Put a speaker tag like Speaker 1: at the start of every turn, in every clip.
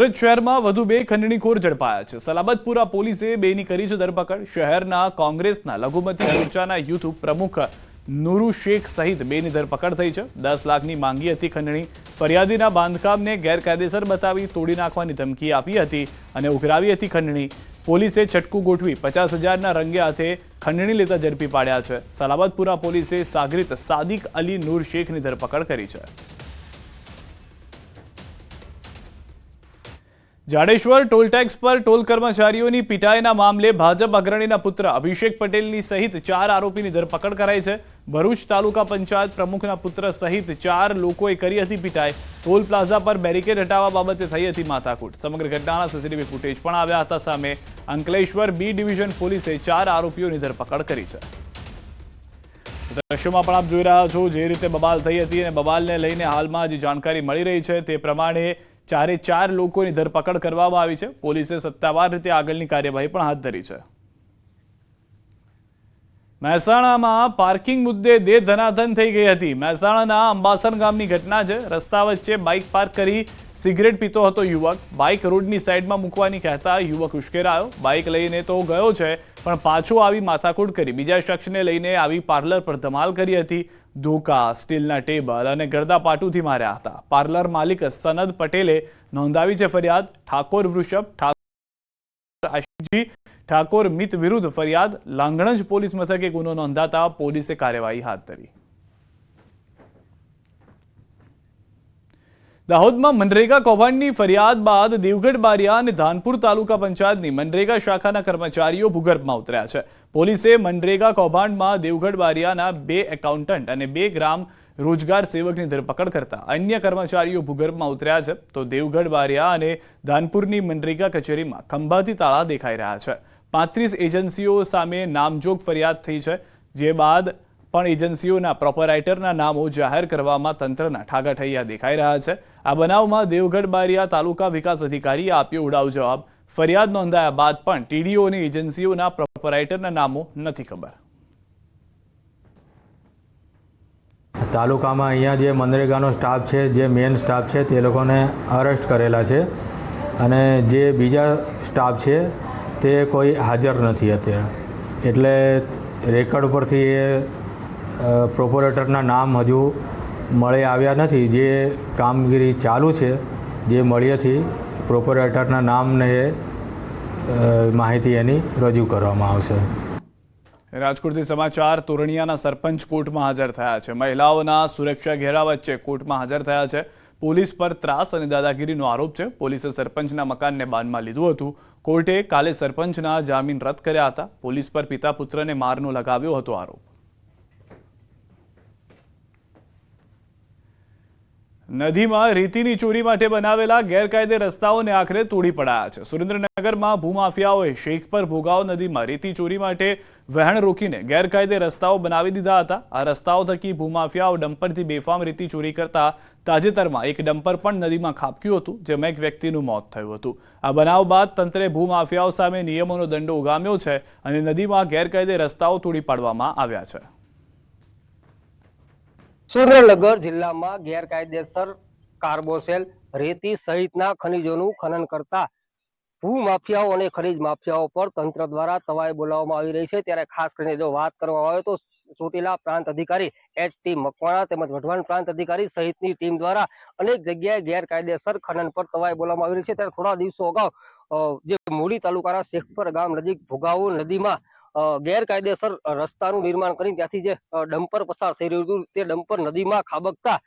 Speaker 1: સુરત શહેરમાં વધુ બે ખંડણીખોર ઝડપાયા છે. સલામતપુરા પોલીસે બેની કરી છે ધરપકડ. શહેરના કોંગ્રેસના લઘુમતી મોરચાના યુથ પ્રમુખ નુરુ શેખ સહિત બેની ધરપકડ થઈ છે. દસ લાખની માંગી હતી ખંડણી. ફરિયાદીના બાંધકામને ગેરકાયદેસર બતાવી તોડી નાખવાની ધમકી આપી હતી અને ઉઘરાવી હતી ખંડણી. પોલીસે ચટકું ગોઠવી પચાસ હજારના રંગે હાથે ખંડણી લેતા ઝડપી પાડ્યા છે. સલામતપુરા પોલીસે સાગરિત સાદિક અલી નૂર શેખની ધરપકડ કરી છે. જાડેશ્વર ટોલટેક્સ પર ટોલ કર્મચારીઓની પીટાઈના મામલે ભાજપ અગ્રણીના પુત્ર અભિષેક પટેલની સહિત ચાર આરોપીની ધરપકડ કરાઈ છે. ભરૂચ તાલુકા પંચાયત પ્રમુખના પુત્ર સહિત ચાર લોકોએ કરી હતી પીટાઈ. ટોલ પ્લાઝા પર બેરિકેડ હટાવવા બાબતે થઈ હતી માથાકૂટ. સમગ્ર ઘટનાના સીસીટીવી ફૂટેજ પણ આવ્યા હતા સામે. અંકલેશ્વર બી ડિવિઝન પોલીસે ચાર આરોપીઓની ધરપકડ કરી છે. દ્રશ્યોમાં પણ આપ જોઈ રહ્યા છો જે રીતે બબાલ થઈ હતી અને બબાલને લઈને હાલમાં જે જાણકારી મળી રહી છે તે પ્રમાણે ચારે ચાર લોકોની ધરપકડ કરવામાં આવી છે. પોલીસે સત્તાવાર રીતે આગળની કાર્યવાહી પણ હાથ ધરી છે. મહેસાણામાં પાર્કિંગ મુદ્દે દેહ ધનાધન થઈ ગઈ હતી. મહેસાણાના અંબાસર ગામની ઘટના છે. રસ્તા વચ્ચે બાઇક પાર્ક કરી સિગરેટ પીતો હતો યુવક. બાઇક રોડની સાઈડમાં મૂકવાની કહેતા યુવક ઉશ્કેરાયો. બાઇક લઈને તો ગયો છે, પણ પાછો આવી માથાકૂટ કરી. બીજા શખ્સને લઈને આવી પાર્લર પર ધમાલ કરી હતી. ધોકા, સ્ટીલના ટેબલ અને ગરદા પાટુથી માર્યા હતા. પાર્લર માલિક સનદ પટેલે નોંધાવી છે ફરિયાદ. ઠાકોર વૃષભ, ઠાકોર આશિકજી ઠાકોર મિત વિરુદ્ધ ફરિયાદ. લાંગણજ પોલીસ મથકે ગુનો નોંધાતા પોલીસે કાર્યવાહી હાથ ધરી. દાહોદમાં મનરેગા કૌભાંડની ફરિયાદ બાદ દેવગઢ બારિયા અને ધાનપુર તાલુકા પંચાયતની મનરેગા શાખાના કર્મચારીઓ ભૂગર્ભમાં ઉતર્યા છે. પોલીસે મનરેગા કૌભાંડમાં દેવગઢ બારિયાના બે એકાઉન્ટન્ટ અને બે ગ્રામ રોજગાર સેવકની ધરપકડ કરતા અન્ય કર્મચારીઓ ભૂગર્ભમાં ઉતર્યા છે. તો દેવગઢ બારિયા અને ધાનપુરની મનરેગા કચેરીમાં ખંભાતી તાળા દેખાઈ રહ્યા છે. પાંત્રીસ એજન્સીઓ સામે નામજોગ ફરિયાદ થઈ છે. જે બાદ પણ એજન્સીઓના પ્રોપરાઇટરના નામો જાહેર કરવામાં તંત્રના ઠાગાઠૈયા દેખાઈ રહ્યા છે. આ બનાવમાં દેવગઢ બારિયા તાલુકા વિકાસ અધિકારીએ આપ્યો ઉડાવ જવાબ. ફરિયાદ નોંધાયા બાદ પણ ટીડીઓ અને એજન્સીઓના પ્રોપરાઇટરના નામો નથી ખબર.
Speaker 2: તાલુકામાં અહીંયા જે મનરેગાનો સ્ટાફ છે, જે મેન સ્ટાફ છે, તે લોકોને અરેસ્ટ કરેલા છે અને જે બીજા સ્ટાફ છે, તે કોઈ હાજર નથી અત્યારે. એટલે રેકર્ડ પરથી એ પ્રોપરેટરના નામ હજુ મળી આવ્યા નથી. જે કામગીરી ચાલુ છે, જે મળીએથી પ્રોપોરેટરના નામને માહિતી એની રજૂ કરવામાં આવશે.
Speaker 1: રાજકોટથી સમાચાર, તોરણિયાના સરપંચ કોર્ટમાં હાજર થયા છે. મહિલાઓના સુરક્ષા ઘેરા વચ્ચે કોર્ટમાં હાજર થયા છે. પોલીસ પર ત્રાસ અને દાદાગીરીનો આરોપ છે. પોલીસે સરપંચના મકાનને બાનમાં લીધું હતું. કોર્ટે કાલે સરપંચના જામીન રદ કર્યા હતા. પોલીસ પર પિતા પુત્રને મારનો લગાવ્યો હતો આરોપ. નદીમાં રેતીની ચોરી માટે બનાવેલા ગેરકાયદે રસ્તાઓને આખરે તોડી પડાયા છે. સુરેન્દ્રનગરમાં ભૂમાફિયાઓએ શેખ પર ભોગાવ નદીમાં રેતી ચોરી માટે વહેણ રોકીને ગેરકાયદે રસ્તાઓ બનાવી દીધા હતા. આ રસ્તાઓ થકી ભૂમાફિયાઓ ડમ્પરથી બેફામ રેતી ચોરી કરતા તાજેતરમાં એક ડમ્પર પણ નદીમાં ખાબક્યું હતું, જેમાં એક વ્યક્તિનું મોત થયું હતું. આ બનાવ બાદ તંત્રે ભૂમાફિયાઓ સામે નિયમોનો દંડો ઉગામ્યો છે અને નદીમાં ગેરકાયદે રસ્તાઓ તોડી પાડવામાં આવ્યા છે.
Speaker 3: સુરેન્દ્રનગર જિલ્લામાં ગેરકાયદેસર કાર્બોસેલ રેતી સહિતના ખનિજોનું ખનન કરતા ભૂમાફિયાઓ અને ખનીજ માફિયાઓ પર તંત્ર દ્વારા તવાઈ બોલાવવામાં આવી રહી છે. ત્યારે ખાસ કરીને જો વાત કરવામાં આવે તો ચોટીલા પ્રાંત અધિકારી એચ ટી મકવાણા તેમજ વઢવાણ પ્રાંત અધિકારી સહિતની ટીમ દ્વારા અનેક જગ્યાએ ગેરકાયદેસર ખનન પર તવાઈ બોલાવવામાં આવી રહી છે. ત્યારે થોડા દિવસો અગાઉ જે મૂળી તાલુકાના શેખપર ગામ નજીક ભોગાવો નદીમાં ગેરકાયદેસર રસ્તાનું નિર્માણ કરી ત્યાંથી જે ડમ્પર પસાર થઈ રહ્યું હતું, તે ડમ્પર નદીમાં ખાબકતા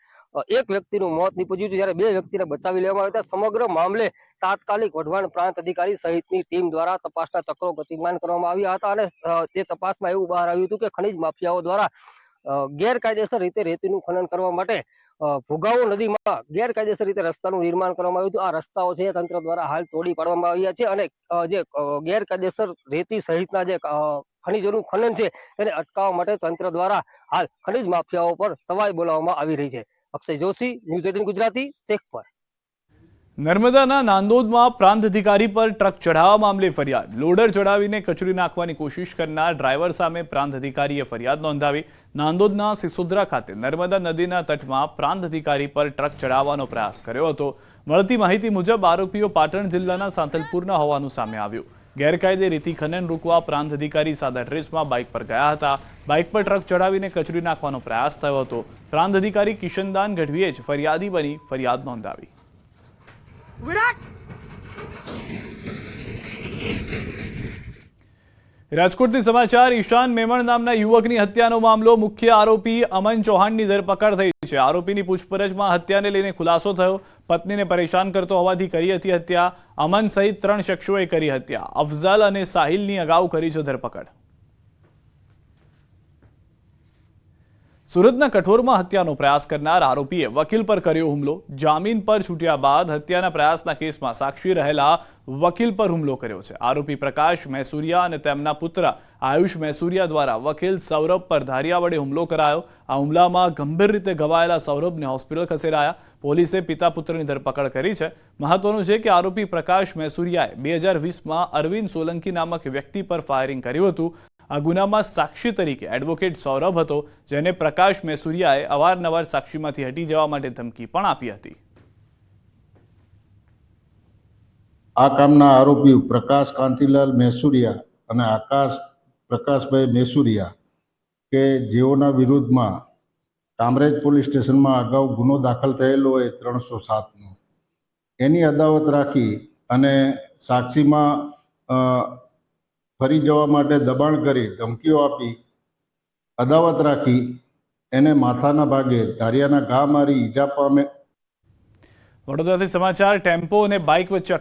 Speaker 3: એક વ્યક્તિનું મોત નીપજ્યું હતું જ્યારે બે વ્યક્તિને બચાવી લેવામાં આવ્યા સમગ્ર મામલે તાત્કાલિક વઢવાણ પ્રાંત અધિકારી સહિતની ટીમ દ્વારા તપાસના ચક્રો ગતિમાન કરવામાં આવ્યા હતા અને તે તપાસમાં એવું બહાર આવ્યું હતું કે ખનીજ માફિયાઓ દ્વારા ગેરકાયદેસર રીતે રેતીનું ખનન કરવા માટે ભોગાવો નદીમાં ગેરકાયદેસર રીતે રસ્તાનું નિર્માણ કરવામાં આવ્યું આ રસ્તાઓ છે તંત્ર દ્વારા હાલ તોડી પાડવામાં આવ્યા છે અને જે ગેરકાયદેસર રેતી સહિતના જે ખનિજોનું ખનીજોનું ખનન છે તેને અટકાવવા માટે તંત્ર દ્વારા હાલ ખનીજ માફિયાઓ પર સવાઈ બોલાવવામાં આવી રહી છે. Akshay Joshi, news eighteen Gujarati, Shekhpar.
Speaker 1: નર્મદાના નાંદોદમાં પ્રાંત અધિકારી પર ટ્રક ચઢાવવા મામલે ફરિયાદ. લોડર ચડાવીને કચરી નાખવાની કોશિશ કરનાર ડ્રાઈવર સામે પ્રાંત અધિકારીએ ફરિયાદ નોંધાવી. નાંદોદના સિસોદરા ખાતે નર્મદા નદીના તટમાં પ્રાંત અધિકારી પર ટ્રક ચઢાવવાનો પ્રયાસ કર્યો હતો. મળતી માહિતી મુજબ આરોપીઓ પાટણ જિલ્લાના સાંતલપુરના હોવાનું સામે આવ્યું. ગેરકાયદે રીતિ ખનન રોકવા પ્રાંત અધિકારી સાદા ડ્રેસમાં બાઇક પર ગયા હતા. બાઇક પર ટ્રક ચડાવીને કચરી નાખવાનો પ્રયાસ થયો હતો. પ્રાંત અધિકારી કિશનદાન ગઢવીએ જ ફરિયાદી બની ફરિયાદ નોંધાવી. રાજકોટથી સમાચાર, ઈશાન મેમણ નામના યુવકની હત્યાનો મામલો, મુખ્ય આરોપી અમન ચૌહાણની ધરપકડ થઈ છે. આરોપીની પૂછપરછમાં હત્યાને લઈને ખુલાસો થયો. પત્નીને પરેશાન કરતો હોવાથી કરી હતી હત્યા. અમન સહિત ત્રણ શખ્સોએ કરી હત્યા. અફઝલ અને સાહિલની અગાઉ કરી છે ધરપકડ. સુરતના કઠોરમાં હત્યાનો પ્રયાસ કરનાર આરોપીએ વકીલ પર કર્યો હુમલો. જામીન પર છૂટ્યા બાદ હત્યાના પ્રયાસના કેસમાં સાક્ષી રહેલા વકીલ પર હુમલો કર્યો છે. આરોપી પ્રકાશ મૈસુરિયા અને તેમના પુત્ર આયુષ મૈસુરિયા દ્વારા વકીલ સૌરભ પર ધારિયા વડે હુમલો કરાયો. આ હુમલામાં ગંભીર રીતે ઘવાયેલા સૌરભને હોસ્પિટલ ખસેડાયા. પોલીસે પિતા પુત્રની ધરપકડ કરી છે. મહત્વનું છે કે આરોપી પ્રકાશ મૈસુરિયાએ બે હજાર વીસમાં અરવિંદ સોલંકી નામક વ્યક્તિ પર ફાયરિંગ કર્યું હતું. આ ગુનામાં સાક્ષી તરીકે એડવોકેટ સૌરભ હતો, જેને પ્રકાશ મેસુરિયાએ અવારનવાર સાક્ષીમાંથી હટી જવા માટે ધમકી પણ આપી હતી.
Speaker 4: આ કામના આરોપી પ્રકાશ કાંતિલાલ મેસુરિયા અને આકાશ પ્રકાશભાઈ મેસુરિયા કે જેઓના વિરુદ્ધમાં કામરેજ પોલીસ સ્ટેશનમાં અગાઉ ગુનો દાખલ થયેલો હોય ત્રણસો સાતનો. એની અદાવત રાખી અને સાક્ષીમાં ફરી જવા માટે દબાણ કરી ધમકીઓ આપી, અદાવત રાખી, એને માથાના ભાગે ધારિયાના ઘા મારી ઈજા પામે.
Speaker 1: વડોદરાથી સમાચાર, ટેમ્પો અને બાઇક વચ્ચે